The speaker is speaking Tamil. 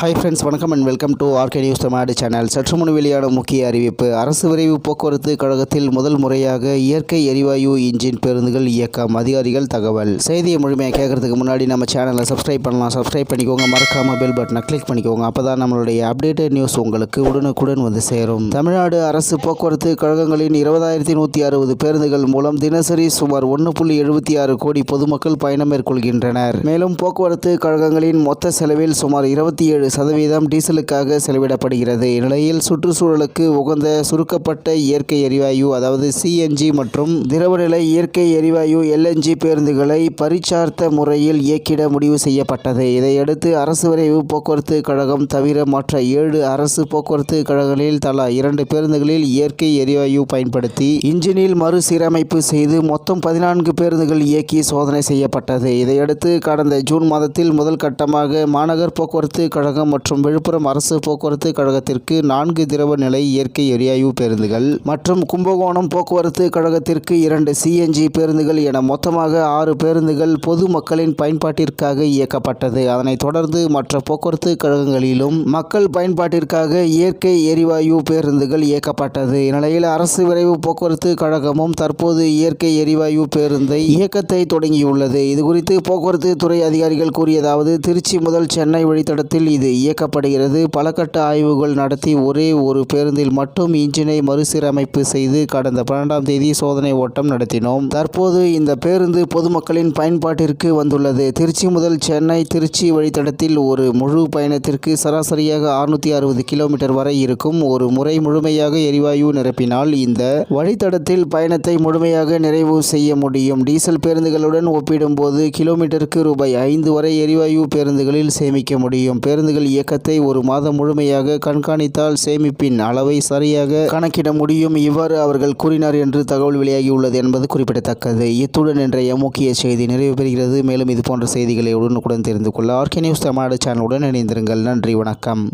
ஹாய் ஃப்ரெண்ட்ஸ் வணக்கம் and welcome to RK news Tamil Nadu channel சற்று முன் வெளியான முக்கிய அறிவிப்பு. அரசு விரைவு போக்குவரத்து கழகத்தில் முதல் முறையாக இயற்கை எரிவாயு இன்ஜின் பேருந்துகள் இயக்கம். அதிகாரிகள் தகவல். செய்தியை முழுமையாக கேட்கறதுக்கு முன்னாடி நம்ம சேனலை சப்ஸ்கிரைப் பண்ணலாம். சப்ஸ்கிரைப் பண்ணிக்கோங்க. மறக்காம பெல் பட்டனை கிளிக் பண்ணிக்கோங்க. அப்போ தான் நம்மளுடைய அப்டேட்டட் நியூஸ் உங்களுக்கு உடனுக்குடன் வந்து சேரும். தமிழ்நாடு அரசு போக்குவரத்து கழகங்களின் இருபதாயிரத்தி நூற்றி அறுபது பேருந்துகள் மூலம் தினசரி சுமார் ஒன்று புள்ளி எழுபத்தி ஆறு கோடி பொதுமக்கள் பயணம் மேற்கொள்கின்றனர். மேலும் போக்குவரத்து கழகங்களின் மொத்த செலவில் சுமார் இருபத்தி ஏழு சதவீதம் டீசலுக்காக செலவிடப்படுகிறது. இந்நிலையில் சுற்றுச்சூழலுக்கு உகந்த சுருக்கப்பட்ட இயற்கை எரிவாயு அதாவது சிஎன்ஜி மற்றும் திரவநிலை இயற்கை எரிவாயு எல்என்ஜி பேருந்துகளை பரிச்சார்த்த முறையில் இயக்கிட முடிவு செய்யப்பட்டது. இதையடுத்து அரசு விரைவு போக்குவரத்து கழகம் தவிர மற்ற ஏழு அரசு போக்குவரத்து கழகங்களில் தலா இரண்டு பேருந்துகளில் இயற்கை எரிவாயு பயன்படுத்தி இன்ஜினில் மறுசீரமைப்பு செய்து மொத்தம் பதினான்கு பேருந்துகள் இயக்கி சோதனை செய்யப்பட்டது. இதையடுத்து கடந்த ஜூன் மாதத்தில் முதல் கட்டமாக மாநகர் போக்குவரத்து கழகம் மற்றும் விழுப்புரம் அரசு போக்குவரத்து கழகத்திற்கு நான்கு திரவ நிலை இயற்கை எரிவாயு பேருந்துகள் மற்றும் கும்பகோணம் போக்குவரத்து கழகத்திற்கு இரண்டு சிஎன்ஜி பேருந்துகள் என மொத்தமாக ஆறு பேருந்துகள் பொது மக்களின் பயன்பாட்டிற்காக இயக்கப்பட்டது. அதனைத் தொடர்ந்து மற்ற போக்குவரத்து கழகங்களிலும் மக்கள் பயன்பாட்டிற்காக இயற்கை எரிவாயு பேருந்துகள் இயக்கப்பட்டது. இந்நிலையில் அரசு விரைவு போக்குவரத்து கழகமும் தற்போது இயற்கை எரிவாயு பேருந்தை இயக்கத்தை தொடங்கியுள்ளது. இதுகுறித்து போக்குவரத்து துறை அதிகாரிகள் கூறியதாவது திருச்சி முதல் சென்னை வழித்தடத்தில் இது இயக்கப்படுகிறது. பல கட்ட ஆய்வுகள் நடத்தி ஒரே ஒரு பேருந்தில் மட்டும் இன்ஜினை மறுசீரமைப்பு செய்து கடந்த பன்னெண்டாம் தேதி சோதனை ஓட்டம் நடத்தினோம். தற்போது இந்த பேருந்து பொதுமக்களின் பயன்பாட்டிற்கு வந்துள்ளது. திருச்சி முதல் சென்னை திருச்சி வழித்தடத்தில் ஒரு முழு பயணத்திற்கு சராசரியாக அறுநூத்தி அறுபது கிலோமீட்டர் வரை இருக்கும். ஒரு முறை முழுமையாக எரிவாயு நிரப்பினால் இந்த வழித்தடத்தில் பயணத்தை முழுமையாக நிறைவு செய்ய முடியும். டீசல் பேருந்துகளுடன் ஒப்பிடும்போது கிலோமீட்டருக்கு ரூபாய் ஐந்து வரை எரிவாயு பேருந்துகளில் சேமிக்க முடியும். பேருந்து பேருந்துகள் இயக்கத்தை ஒரு மாதம் முழுமையாக கண்காணித்தால் சேமிப்பின் அளவை சரியாக கணக்கிட முடியும். இவ்வாறு அவர்கள் கூறினார் என்று தகவல் வெளியாகியுள்ளது என்பது குறிப்பிடத்தக்கது. இத்துடன் இன்றைய முக்கிய செய்தி நிறைவு பெறுகிறது. மேலும் இது போன்ற செய்திகளை உடனுக்குடன் தெரிந்து கொள்ள ஆர்கே நியூஸ் தமிழ்நாடு சேனலுடன் இணைந்திருங்கள். நன்றி வணக்கம்.